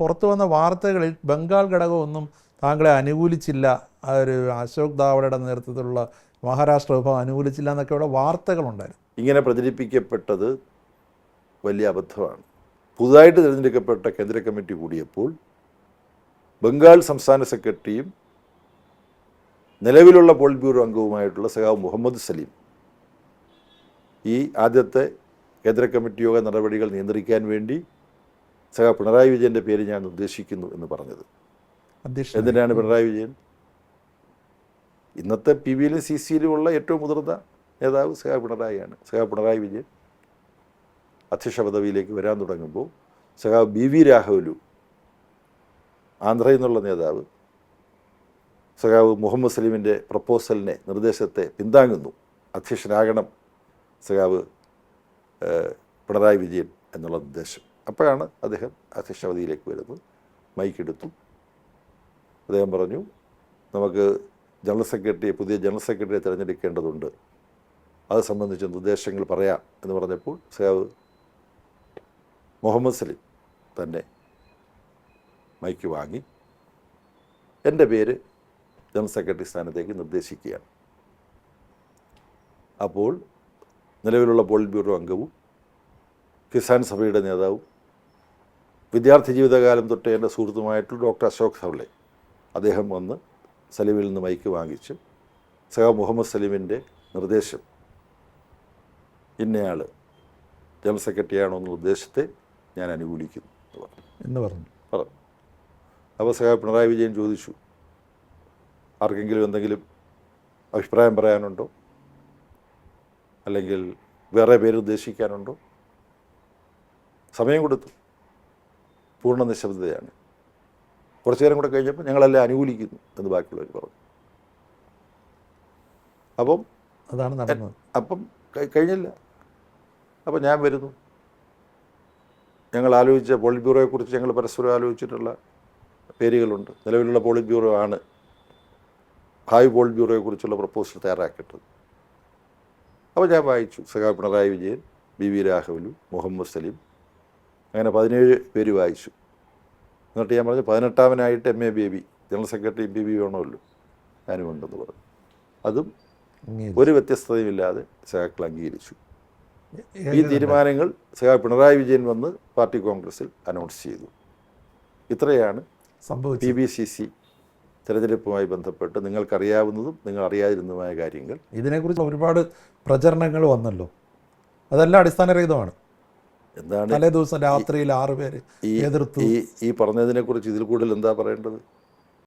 പുറത്തു വന്ന വാർത്തകളിൽ ബംഗാൾ ഘടകമൊന്നും താങ്കളെ അനുകൂലിച്ചില്ല. ആ ഒരു അശോക് ദാവഡയുടെ നേതൃത്വത്തിലുള്ള മഹാരാഷ്ട്ര വിഭാഗം അനുകൂലിച്ചില്ല എന്നൊക്കെയുള്ള വാർത്തകളുണ്ടായിരുന്നു. ഇങ്ങനെ പ്രചരിപ്പിക്കപ്പെട്ടത് വലിയ അബദ്ധമാണ്. പുതുതായിട്ട് തിരഞ്ഞെടുക്കപ്പെട്ട കേന്ദ്ര കമ്മിറ്റി കൂടിയപ്പോൾ ബംഗാൾ സംസ്ഥാന സെക്രട്ടറിയും നിലവിലുള്ള പോളിറ്റ് ബ്യൂറോ അംഗവുമായിട്ടുള്ള സഖാവ് മുഹമ്മദ് സലീം ഈ ആദ്യത്തെ കേന്ദ്ര കമ്മിറ്റി യോഗ നടപടികൾ നിയന്ത്രിക്കാൻ വേണ്ടി സഖാവ് പിണറായി വിജയന്റെ പേര് ഞാൻ ഉദ്ദേശിക്കുന്നു എന്ന് പറഞ്ഞത്. എന്തിനാണ് പിണറായി വിജയൻ? ഇന്നത്തെ പി വിയിലും സി സിയിലുമുള്ള ഏറ്റവും മുതിർന്ന നേതാവ് സഹ പിണറായിയാണ്. സഹ പിണറായി വിജയൻ അധ്യക്ഷ പദവിയിലേക്ക് വരാൻ തുടങ്ങുമ്പോൾ സഹ ബി വി രാഘവലു ആന്ധ്രയിൽ നിന്നുള്ള നേതാവ് സഖാവ് മുഹമ്മദ് സലീമിന്റെ പ്രപ്പോസലിനെ നിർദ്ദേശത്തെ പിന്താങ്ങുന്നു. അധ്യക്ഷനാകണം സഖാവ് പിണറായി വിജയൻ എന്നുള്ള നിർദ്ദേശം അപ്പോഴാണ് അദ്ദേഹം അധ്യക്ഷപതിയിലേക്ക് വരുന്നത്. മൈക്കെടുത്തു അദ്ദേഹം പറഞ്ഞു നമുക്ക് ജനറൽ സെക്രട്ടറിയെ പുതിയ ജനറൽ സെക്രട്ടറിയെ തിരഞ്ഞെടുക്കേണ്ടതുണ്ട്. അത് സംബന്ധിച്ച് നിർദ്ദേശങ്ങൾ പറയാം എന്ന് പറഞ്ഞപ്പോൾ സേവ് മുഹമ്മദ് സലീം തന്നെ മൈക്ക് വാങ്ങി. എന്റെ പേര് ജനറൽ സെക്രട്ടറി സ്ഥാനത്തേക്ക് നിർദ്ദേശിക്കുകയാണ്. അപ്പോൾ നിലവിലുള്ള പോളിറ്റ് ബ്യൂറോ അംഗവും കിസാൻ സഭയുടെ നേതാവും വിദ്യാർത്ഥി ജീവിതകാലം തൊട്ട് എന്റെ സുഹൃത്തുമായിട്ടുള്ള ഡോക്ടർ അശോക് സവളെ അദ്ദേഹം വന്ന് സലീമിൽ നിന്ന് മൈക്ക് വാങ്ങിച്ച് സഹ മുഹമ്മദ് സലീമിന്റെ നിർദ്ദേശം. ഇന്നയാൾ ജനറൽ സെക്രട്ടറിയാണോ എന്ന ഉദ്ദേശത്തെ ഞാൻ അനുകൂലിക്കുന്നു എന്ന് പറഞ്ഞു. എന്ന് പറഞ്ഞു. പറഞ്ഞു. അപ്പോൾ സഹ പിണറായി വിജയൻ ചോദിച്ചു ആർക്കെങ്കിലും എന്തെങ്കിലും അഭിപ്രായം പറയാനുണ്ടോ? അല്ലെങ്കിൽ വേറെ പേര് ഉദ്ദേശിക്കാനുണ്ടോ സമയം കൊടുത്തു. പൂർണ നിശബ്ദതയാണ്. കുറച്ചു നേരം കൂടെ കഴിഞ്ഞപ്പോൾ ഞങ്ങളെല്ലാം അനുകൂലിക്കുന്നു എന്ന് ബാക്കിയുള്ളവർ പറഞ്ഞു. അപ്പം അതാണ് നടന്നത്. അപ്പം കഴിഞ്ഞില്ല. അപ്പം ഞാൻ വരുന്നു. ഞങ്ങൾ ആലോചിച്ച പോളിറ്റ് ബ്യൂറോയെക്കുറിച്ച് ഞങ്ങൾ പരസ്പരം ആലോചിച്ചിട്ടുള്ള പേരുകളുണ്ട്. നിലവിലുള്ള പോളിറ്റ് ബ്യൂറോ ആണ് ഭാവി പോളിറ്റ് ബ്യൂറോയെക്കുറിച്ചുള്ള പ്രപ്പോസൽ തയ്യാറാക്കിയിട്ടത് അപ്പോൾ ഞാൻ വായിച്ചു. സഖാ പിണറായി വിജയൻ ബി വി രാഘവലു മുഹമ്മദ് സലീം അങ്ങനെ പതിനേഴ് പേര് വായിച്ചു. എന്നിട്ട് ഞാൻ പറഞ്ഞു പതിനെട്ടാമനായിട്ട് M A Baby general secretary B B വേണമല്ലോ ഞാനും ഉണ്ടെന്ന് പറഞ്ഞു. അതും ഒരു വ്യത്യസ്തതയുമില്ലാതെ സഹാക്കൾ അംഗീകരിച്ചു. ഈ തീരുമാനങ്ങൾ സഹാ പിണറായി വിജയൻ വന്ന് പാർട്ടി കോൺഗ്രസിൽ അനൗൺസ് ചെയ്തു. ഇത്രയാണ് പി ബി സി സി തെരഞ്ഞെടുപ്പുമായി ബന്ധപ്പെട്ട് നിങ്ങൾക്കറിയാവുന്നതും നിങ്ങൾ അറിയാതിരുന്നതുമായ കാര്യങ്ങൾ. ഇതിനെക്കുറിച്ച് ഒരുപാട് പ്രചരണങ്ങൾ വന്നല്ലോ. അതെല്ലാം അടിസ്ഥാനരഹിതമാണ്. എന്താണ് തലേ ദിവസം രാത്രിയിൽ ആറ് പേര് എതിർത്തു. ഈ ഈ പറഞ്ഞതിനെക്കുറിച്ച് ഇതിൽ കൂടുതൽ എന്താ പറയേണ്ടത്?